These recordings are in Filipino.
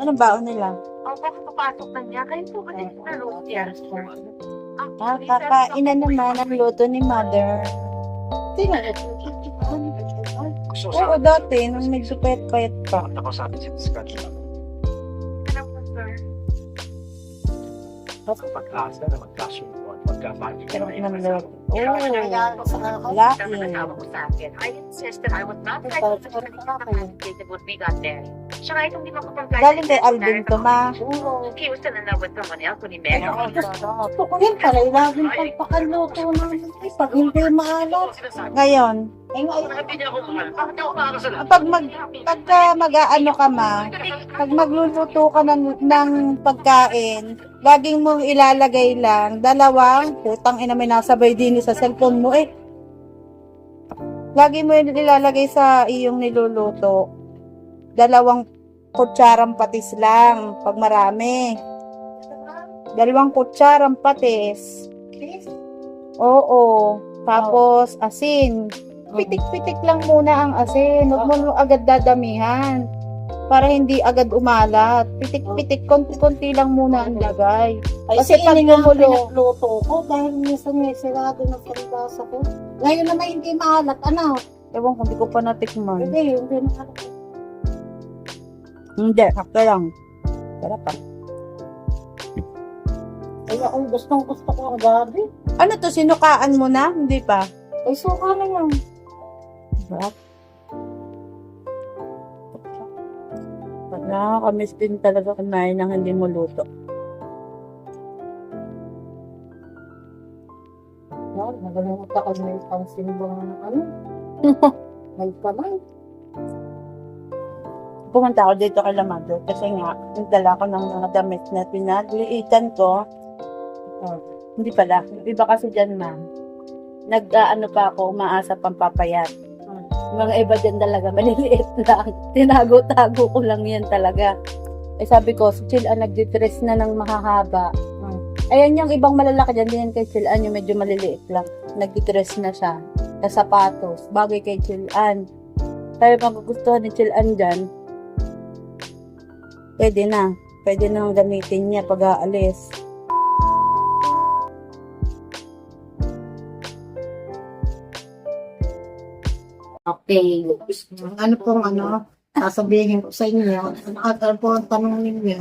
Anong baon nila? Opo, papasok na niya. Kayo po kasi na road yan. Ah, kakain na naman ang luto ni mother. Tingnan. Oo, dati, nung payat-payat pa. Ano po, sir? Pag-asa na magkasundo at magkamali. Pero nandun. Oo, Lain. lain. I insisted I would not try to communicate what we got there. Siya nga itong di makapag Galing kay Alvin to, ma. He was still in love with someone else met her. Yan pala, laging pagpakaluto namin. Pag hindi maalat. Ngayon, Eh, ngayon, Hindi niya ako mahal. Bakit ako makakasal? pag mag, pagka mag-ano ka ma, pag magluluto ka ng, ng pagkain, laging mong ilalagay lang, dalawang, putang ina may nasabay din sa cellphone mo eh. Lagi mo yun ilalagay sa iyong niluluto. Dalawang kutsarang patis lang, pag marami. Dalawang kutsarang patis. Oo. Tapos, asin. Pitik-pitik lang muna ang asin. Huwag mo agad dadamihan. Para hindi agad umalat. Pitik-pitik, konti-konti lang muna ang lagay. Ay, Kasi pag ini nga ang gumulo- pinagluto ko dahil minsan may sirado ng palibasa ko. Ngayon naman hindi maalat, ano? Ewan ko, hindi ko pa natikman. Hindi, hindi maalat. Hindi, sakto lang. Sarap pa. Kaya kung gustong gusto ko ang gabi, Ano to, sinukaan mo na? Hindi pa. ay suka na yan. Sarap. Nakakamiss din talaga kumain ng hindi mo luto. Yan, nagalimut ako na yung pangsimbang ano. May kamay. Pumunta ako dito kay Lamado kasi nga, nagdala ko ng mga damit na pinagliitan ko. Oh, hindi pala. Iba kasi dyan, ma'am. Nag-ano pa ako, umaasa pang papayat. Mga iba dyan talaga, maliliit lang. Tinago-tago ko lang yan talaga. Eh sabi ko, si Chill ang nagditress na ng mahahaba. Ayan yung ibang malalaki dyan, din kay Chill An, yung medyo maliliit lang. Nagditress na siya. Sa sapatos. Bagay kay Chill An. Kaya magugustuhan ni Chill An dyan, pwede na. Pwede na gamitin niya pag aalis. Okay. Ano pong ano, sasabihin ko sa inyo, ano po ang tanong ninyo?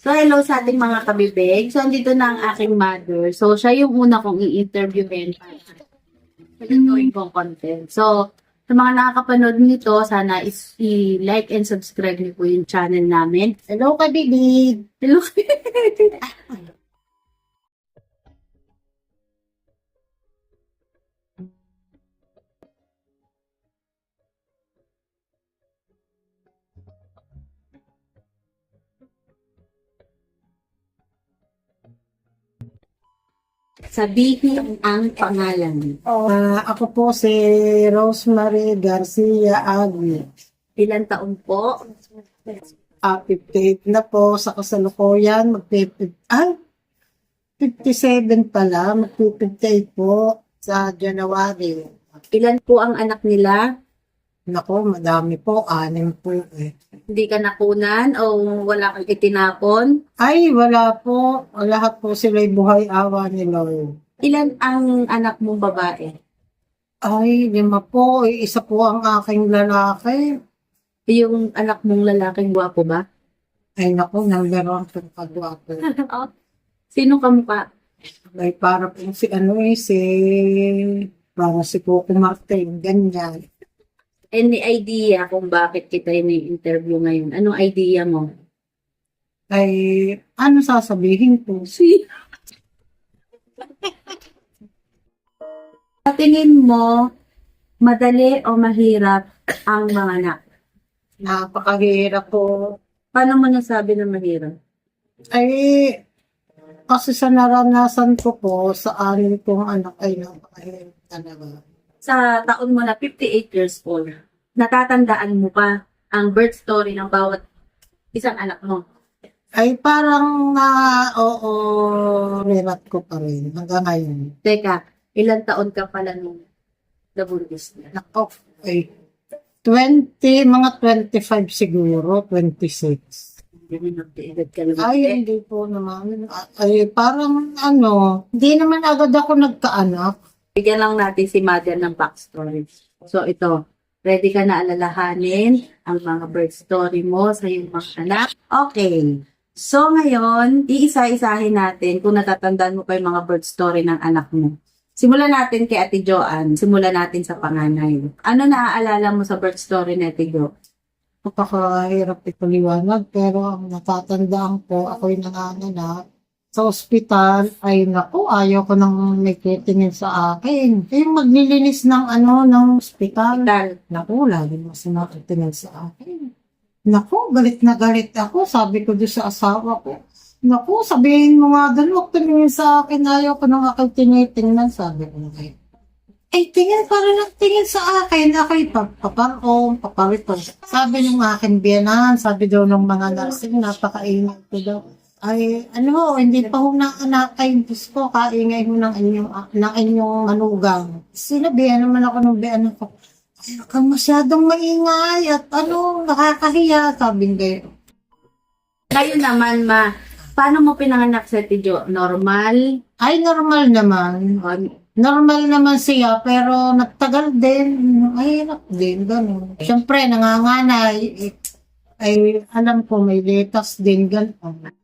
So, hello sa ating mga kabibig. So, andito na ang aking mother. So, siya yung una kong i-interviewin sa gagawin kong content. So, sa mga nakakapanood nito, sana is i-like and subscribe niyo po yung channel namin. Hello, kabibig! Hello. Sabihin ang pangalan. Ah, ako po si Rosemary Garcia Agui. Ilan taon po? Ah, 58 na po sa kasalukuyan. Magpipit, ah, 57 pala. Magpipitay po sa January. Ilan po ang anak nila? Nako, madami po. Anim po eh. Hindi ka nakunan o wala kang itinapon? Ay, wala po. Lahat po sila'y buhay awa ni Lord. Ilan ang anak mong babae? Ay, lima po. Eh, Isa po ang aking lalaki. Yung anak mong lalaking gwapo ba? Ay, number one po pagwapo. Sino kamukha? Ay, para po si ano eh, si... Para si Coco Martin, ganyan. Any idea kung bakit kita ini-interview ngayon? Anong idea mo? Ay, ano sasabihin ko? Si... Sa tingin mo, madali o mahirap ang mga anak? Napakahirap po. Paano mo nasabi na mahirap? Ay, kasi sa naranasan ko po, sa anin kong anak ay napakahirap talaga. Sa taon mo na 58 years old, natatandaan mo pa ang birth story ng bawat isang anak mo. Ay, parang na, oo, rirat ko pa rin hanggang ngayon. Teka, ilang taon ka pala nung nabuntis na? Nako, ay, 20, mga 25 siguro, 26. Edad ka naman. Ay, hindi po naman. Ay, parang ano, hindi naman agad ako nagkaanak. Bigyan lang natin si mother ng backstory. So ito, ready ka na alalahanin ang mga birth story mo sa iyong mga anak? Okay. So ngayon, iisa-isahin natin kung natatandaan mo pa yung mga birth story ng anak mo. Simulan natin kay Ate Joanne. Simulan natin sa panganay. Ano naaalala mo sa birth story ni Ate Jo? Napakahirap ipaliwanag, pero ang natatandaan ko, ako'y nanganganak. Sa ospital, ay naku, ayaw ko nang may titingin sa akin. Eh, maglilinis ng ano, ng ospital. Tal. Naku, lagi mo sinakitingin sa akin. Naku, galit na galit ako. Sabi ko doon sa asawa ko. Naku, sabihin mo nga doon, huwag tumingin sa akin. Ayaw ko nang ako'y tinitingnan. Sabi ko ngayon. Eh, tingin para lang tingin sa akin. Ako'y paparong, paparito. Sabi ng akin biyanan, sabi daw ng mga nursing, napakaingay ko daw. Ay, ano, hindi pa ho na anak kayong Diyos ko, kaingay ho ng inyong, ng inyong manugang. Sinabihan naman ako ng biyanan ko, ay, kang masyadong maingay at ano, nakakahiya, sabi ngayon. Ngayon naman, ma, paano mo pinanganak sa Jo? Normal? Ay, normal naman. Normal naman siya, pero nagtagal din. Mahirap din, gano'n. Siyempre, nanganganay. eh, Ay, alam ko, may letas din, gano'n.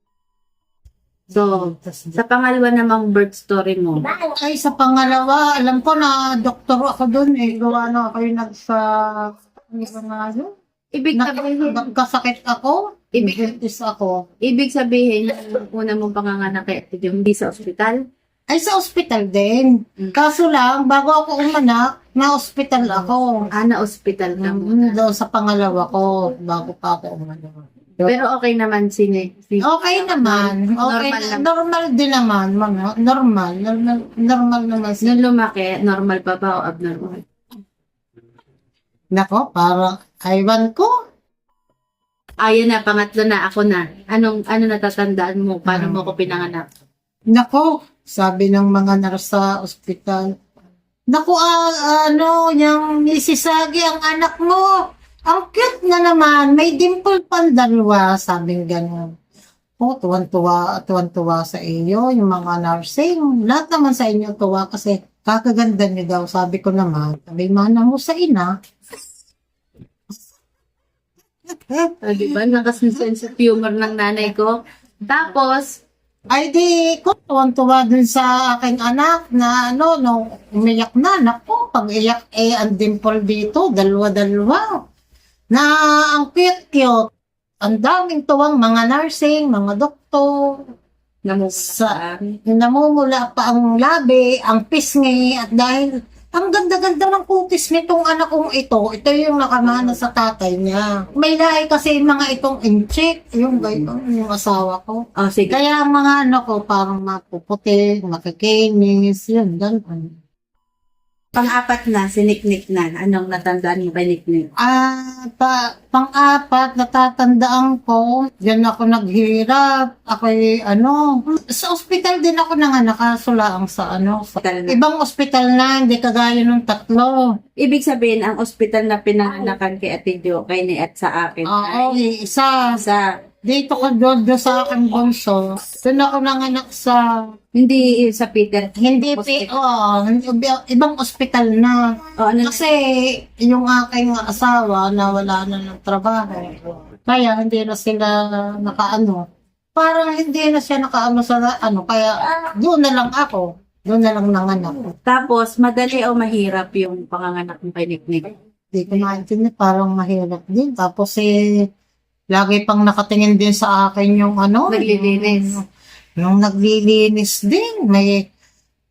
So, sa pangalawa namang birth story mo, Ay, sa pangalawa, alam ko na doktor ako doon eh. Gawa na ako yung nagsa... Ano nga yun? ibig sabihin, Nagkasakit ako. Ibig- Ibig ako. ibig sabihin, yung una mong panganganak kay Ate Jo, hindi sa ospital? Ay, sa ospital din. Mm. Kaso lang, bago ako umanak, na-hospital ako. Ah, na ospital ka Mm, muna. doon sa pangalawa ko, bago pa ako umanak. Pero okay naman si, si Okay naman. Okay, Normal normal, lang. normal din naman. Mga, normal. Normal, normal naman siya. Nung lumaki, normal pa ba o abnormal? Nako, parang, aywan ko. Ayun na, pangatlo na, ako na. Anong, ano natatandaan mo? Paano mo ko pinanganak? Nako, sabi ng mga nurse sa ospital. Naku, ah, ano, yung misisagi ang anak mo. Ang cute na naman. May dimple pang dalawa, sabing gano'n. Oh, tuwan-tuwa, tuwan-tuwa sa inyo, yung mga nursing. Lahat naman sa inyo tuwa kasi kakaganda niyo daw. Sabi ko naman, sabi mana mo sa ina. Ah, di ba? Nakasense of humor ng nanay ko. Tapos, Ay di ko, tuwan-tuwa dun sa aking anak na ano, nung umiyak na, naku, pag iyak eh, ang dimple dito, dalawa-dalawa. Na ang cute-cute. Ang daming tuwang mga nursing, mga doktor, Sa- namumula pa ang labi, ang pisngi, at dahil ang ganda-ganda ng kutis nitong anak kong ito, ito yung nakamana sa tatay niya. May lahi kasi mga itong inchik, yung gayon, yung asawa ko. Oh, sige. Kaya mga ano ko, parang mapuputi, makikinis, yun, ganun. Pang-apat na, si Nick na. Anong natandaan mo kay Nick Ah, pa, pang-apat, natatandaan ko, diyan ako naghirap. Ako'y, ano, sa ospital din ako nanganak, kaso lang sa, ano, sa na. ibang ospital na, hindi kagaya nung tatlo. Ibig sabihin, ang ospital na pinanganakan kay Ate Jo, kay ni at sa akin, Oo, ay isa, sa, dito ko doon, doon sa aking bunso. Doon ako nanganak sa, hindi sa Peter. hindi, pi, oo, ibang ospital na. O, ano Kasi yung aking asawa na wala na ng trabaho. Kaya hindi na sila nakaano. Parang hindi na siya nakaano sa ano. Kaya doon na lang ako. Doon na lang nanganak. Tapos, madali o mahirap yung panganganak mo kay Nick Hindi ko naintindihan. Parang mahirap din. Tapos eh, lagi pang nakatingin din sa akin yung ano. Naglilinis. Yung, yung naglilinis din. May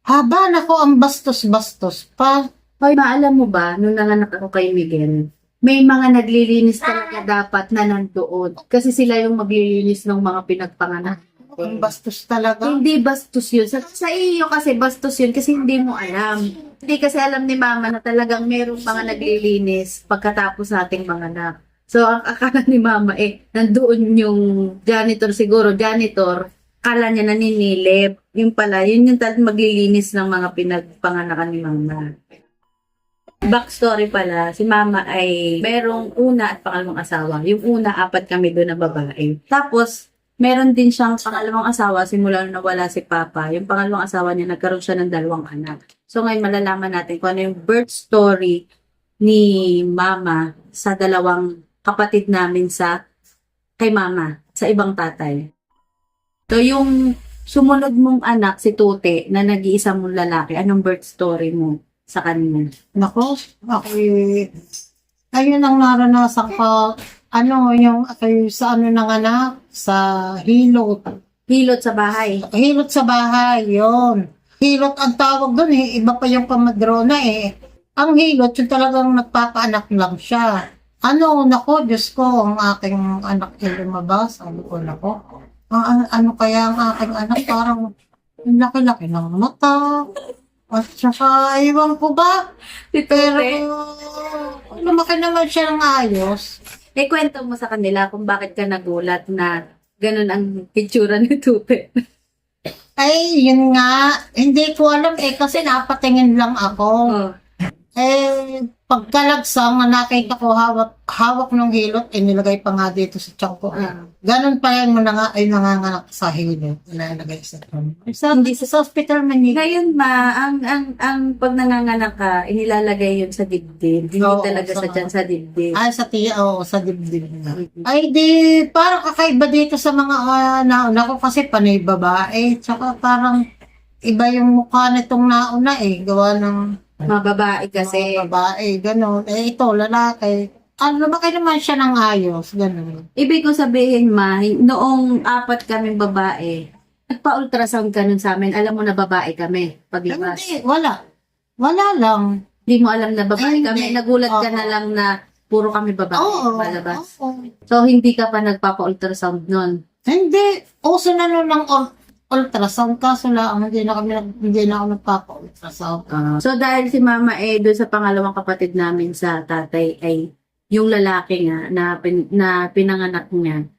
haba na ko ang bastos-bastos pa. Hoy, maalam mo ba, nung nanganak ako kay Miguel, may mga naglilinis talaga dapat na nandoon. Kasi sila yung maglilinis ng mga pinagpanganak. Ang bastos talaga. Hindi bastos yun. Sa, sa iyo kasi bastos yun kasi hindi mo alam. Hindi kasi alam ni mama na talagang merong mga naglilinis pagkatapos nating mga anak. So, ang akala ni mama eh, nandoon yung janitor siguro, janitor, akala niya naninilip. Yung pala, yun yung talagang maglilinis ng mga pinagpanganakan ni mama. Backstory pala, si mama ay merong una at pangalawang asawa. Yung una, apat kami doon na babae. Tapos, meron din siyang pangalawang asawa simula nung nawala si papa. Yung pangalawang asawa niya, nagkaroon siya ng dalawang anak. So ngayon malalaman natin kung ano yung birth story ni mama sa dalawang kapatid namin sa kay mama, sa ibang tatay. So yung sumunod mong anak, si Tute, na nag-iisa mong lalaki, anong birth story mo sa kanya? Nako, ako ayun ang naranasan ko. Ano, yung ako sa ano ng anak, sa hilot. Hilot sa bahay. Hilot sa bahay, yon. Hilot ang tawag doon eh. Iba pa yung pamadrona eh. Ang hilot, yung talagang nagpapaanak lang siya. Ano, nako, Diyos ko, ang aking anak ay lumabas. Ano ko, nako. Ang, ano, ano kaya ang aking anak, parang laki-laki ng mata. At saka, iwan ko ba? Pero, lumaki naman siya ng ayos. Eh, kwento mo sa kanila kung bakit ka nagulat na ganun ang picture ni Tute. Ay, yun nga. Hindi ko alam eh, kasi napatingin lang ako. Oh. Eh, pagkalagsang na nakita ko hawak, hawak ng hilot, eh, nilagay pa nga dito sa tiyan ko. Ah. Ganon pa yan mo na nga, ay nanganganak sa hilot. Nilagay sa tiyan. Sa, Hindi sa, hospital man yun. Ngayon ma, ang ang ang pag nanganganak ka, inilalagay yun sa dibdib. Hindi Oo, talaga sa- sa dyan sa dibdib. Ay, sa tiya, oo, sa dibdib na. Mhm. Ay, di, parang kakaiba dito sa mga uh, nauna ko kasi panay babae. Tsaka parang iba yung mukha nitong nauna eh. Gawa ng Mga babae kasi. mga babae, gano'n. Eh, ito, lalaki. Ano, lumaki naman siya ng ayos, gano'n. Ibig ko sabihin ma, noong apat kaming babae, nagpa-ultrasound ka nun sa amin, alam mo na babae kami paglabas. Hindi, wala. Wala lang. Hindi mo alam na babae Ay, kami. hindi. Nagulat ka na lang na puro kami babae Oo. palabas. oo. So, hindi ka pa nagpapa-ultrasound nun. Hindi. Uso na nun ng ul- ultrasound. Kaso lang, hindi na kami, hindi na ako nagpapa-ultrasound. So, dahil si mama eh, doon sa pangalawang kapatid namin sa tatay ay yung lalaki nga na, pin, na pinanganak niya.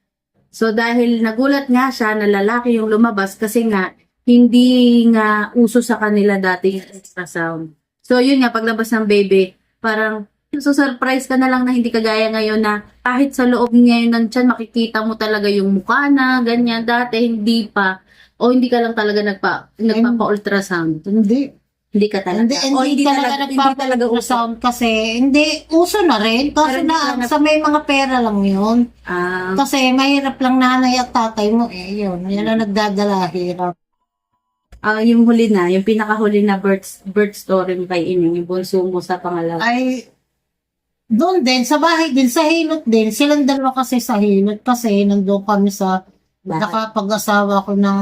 So, dahil nagulat nga siya na lalaki yung lumabas kasi nga hindi nga uso sa kanila dati yung ultrasound. So, yun nga, paglabas ng baby, parang so surprise ka na lang na hindi kagaya ngayon na kahit sa loob ngayon ng tiyan makikita mo talaga yung mukha na ganyan dati hindi pa o hindi ka lang talaga nagpa nagpapa-ultrasound Hindi. hindi ka talaga. Hindi, o hindi, talaga, hindi talaga uso. nagpapa-ultrasound kasi hindi, uso na rin. Hindi na, nag- sa may mga pera lang yun. Ah, Kasi mahirap lang nanay at tatay mo eh, yun. Yan ang nagdadala hirap. ah, yung huli na, yung pinakahuli na birth, birth story kay Ining, yung bunso mo sa pangalawa. Ay, doon din, sa bahay din, sa hilot din. Silang dalawa kasi sa hilot kasi nandun kami sa Bahay. nakapag-asawa ko ng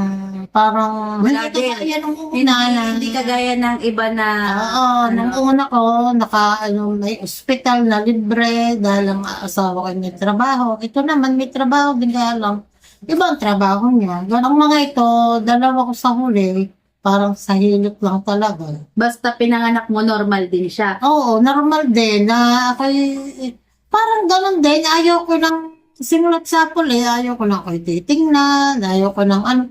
parang Wala hindi din. kagaya nung Hindi, una na. hindi kagaya ng iba na, Oo, nung una ko, naka, ano, may ospital na libre dahil ang asawa ko may trabaho. Ito naman, may trabaho din kaya lang. Iba ang trabaho niya. Ang mga ito, dalawa ko sa huli, parang sa hilot lang talaga. basta pinanganak mo, normal din siya. Oo, normal din na ako parang ganun din. Ayaw ko ng simulat sa puli, ayaw ko na ako'y titingnan, ayaw ko ng ano.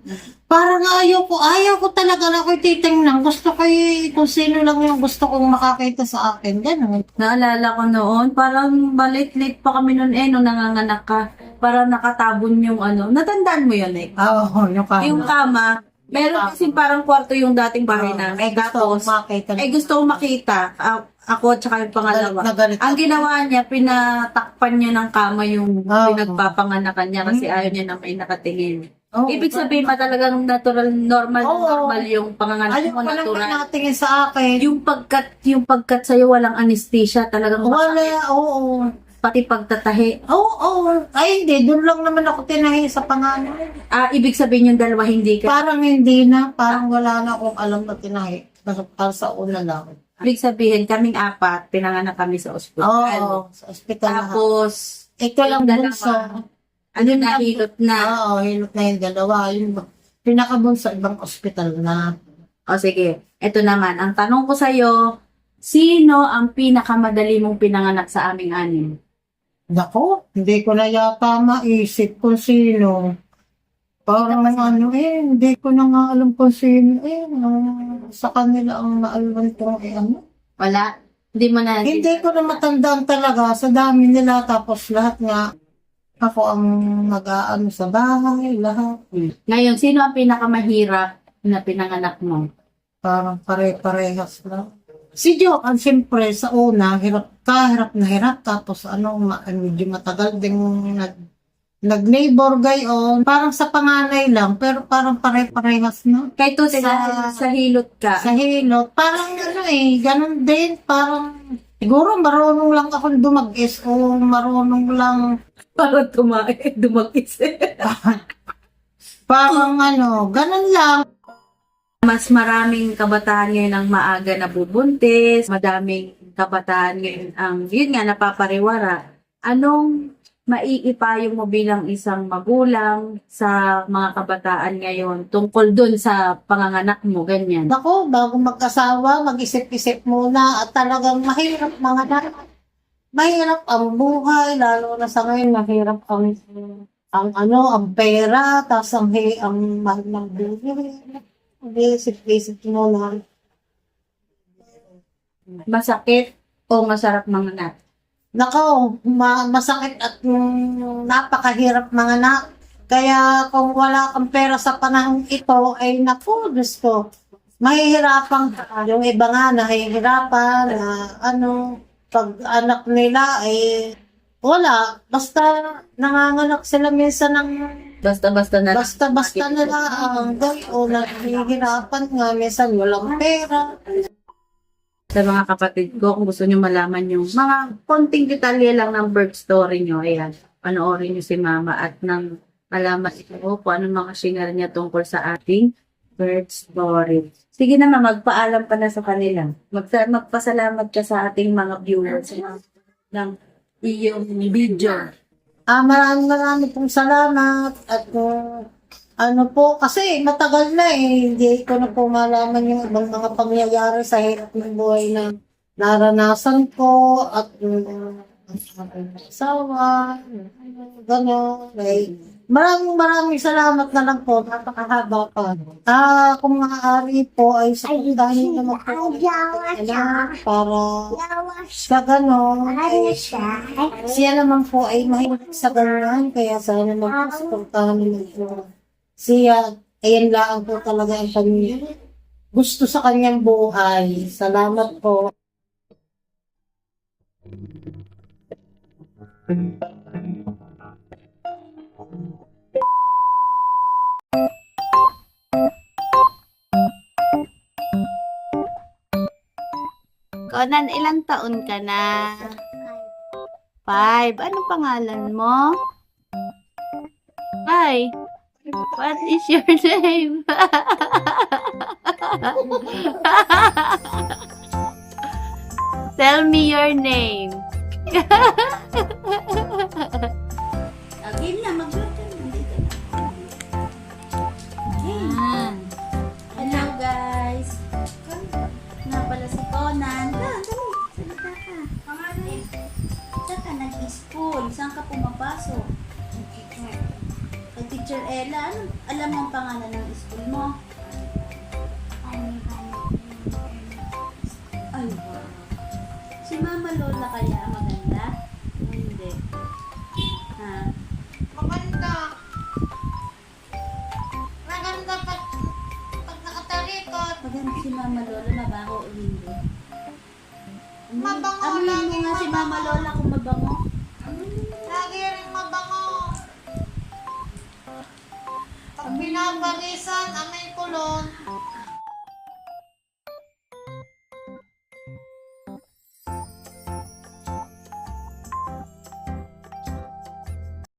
Parang ayaw ko, ayaw ko talaga na ako'y titingnan. Gusto ko kung sino lang yung gusto kong makakita sa akin. Ganun. Naalala ko noon, parang balit-late pa kami noon eh, nung nanganganak ka. Parang nakatabon yung ano, natandaan mo yun eh. Oo, yung kama. Yung kama, meron kasi parang kwarto yung dating bahay namin. Eh, gusto ko makita. eh gusto ko makita, ah, ako at saka yung pangalawa. Na galit Ang ginawa niya, pinatakpan niya ng kama yung Oo. pinagpapanganakan niya kasi Mm. ayaw niya na may nakatingin. Oo. Ibig sabihin ba talagang natural, normal, Oo. normal yung panganganak Ayaw mo, natural. nakatingin sa akin. Yung pagkat, yung pagkat sa'yo walang anesthesia, talagang Wala, oo. Pati pagtatahi. Oo, oo. Ay, hindi. Doon lang naman ako tinahi sa pangalan. Ah, ibig sabihin yung dalawa hindi ka. Parang hindi na. Parang wala na akong alam na tinahi. Para sa una lang. Ibig sabihin, kaming apat, pinanganak kami sa ospital. Oo, sa ospital na. Tapos, Ito lang bunso. ano na, hilot na. Oo, hilot na yung dalawa. Yung pinakabunso, ibang ospital na. O sige, ito naman. Ang tanong ko sa'yo, sino ang pinakamadali mong pinanganak sa aming anim? Nako, hindi ko na yata maisip kung sino. Parang ano eh, hindi ko na nga alam kung sino eh. ah, sa kanila ang naalwan ko eh ano. Wala. Hindi mo na... Hindi ko na matandaan talaga sa dami nila tapos lahat nga ako ang nag-aano sa bahay, lahat. Ngayon, sino ang pinakamahirap na pinanganak mo? Parang pare-parehas lang. Si Jokan, siyempre, sa una, hirap ka, hirap na hirap. Tapos, ano, ma- medyo matagal din nag, nag-neighbor gayon. Parang sa panganay lang, pero parang pare-parehas na. Kahit to sa, Sa- sa hilot ka. Sa hilot, parang ano eh, ganun din, parang, siguro marunong lang ako dumag-is o marunong lang, Parang tumae, dumagis. parang ano, ganun lang. Mas maraming kabataan ngayon ang maaga na bubuntis, madaming kabataan ngayon ang, yun nga, napapariwara. Anong maiipayo mo bilang isang magulang sa mga kabataan ngayon tungkol dun sa panganganak mo, ganyan? Nako, bago mag-asawa, mag-isip-isip muna at talagang mahirap mga na. Mahirap ang buhay, lalo na sa ngayon, mahirap ang ang ano, ang pera, tapos ang, hi- ang mahal ng buhay. Isip-isip mo na. Masakit o masarap manganak? Nako, ma- masakit at mm, napakahirap mga na. Kaya kung wala kang pera sa panahon ito, ay naku, Diyos ko, mahihirapan ka. Yung iba nga, nahihirapan na ano, pag anak nila ay wala. Basta nanganganak sila minsan ng Basta-basta na basta-basta na lang. O nahihirapan nga, minsan walang pera. Sa mga kapatid ko, kung gusto nyo malaman yung mga konting detalye lang ng birth story nyo, ayan, panoorin nyo si mama at nang malaman ito kung anong mga shingar niya tungkol sa ating birth story. Sige naman, magpaalam pa na sa kanila. Magsa- magpasalamat ka sa ating mga viewers ng, ng iyong video. Ah, maraming maraming pong salamat at uh, ano po, kasi matagal na eh, hindi ko na po malaman yung ibang mga pangyayari sa hirap ng buhay na naranasan ko at um, asawa, gano'n, like, maraming maraming salamat na lang po, napakahaba pa. Ah, kung maaari po ay naman po. Na para sa gano'n, ay, siya. naman po ay mahilig sa ganyan, kaya sana naman po suportahan naman po. Siya, ayan lang po talaga ang kanya. Gusto sa kanyang buhay. Salamat po. Conan, ilang taon ka na? Five. Anong pangalan mo? Hi. What is your name? Tell me your name. Again na, ka na. Dito na. Hello guys. Nga pala si Conan. Ah, dali. Salita ka. Pangalan. Saan ka nag-school? Saan ka pumapasok? Teacher Ella, ano, alam mo ang pangalan ng school mo? Ay, wow. Si Mama Lola kaya maganda? O Hindi. Ha? Maganda. Maganda pag, pag nakatalikot. Maganda si Mama Lola, mabaho o hindi? Mabango, Amin mo lagi nga si Mama. Lola Pag binabalisan, amay kulon,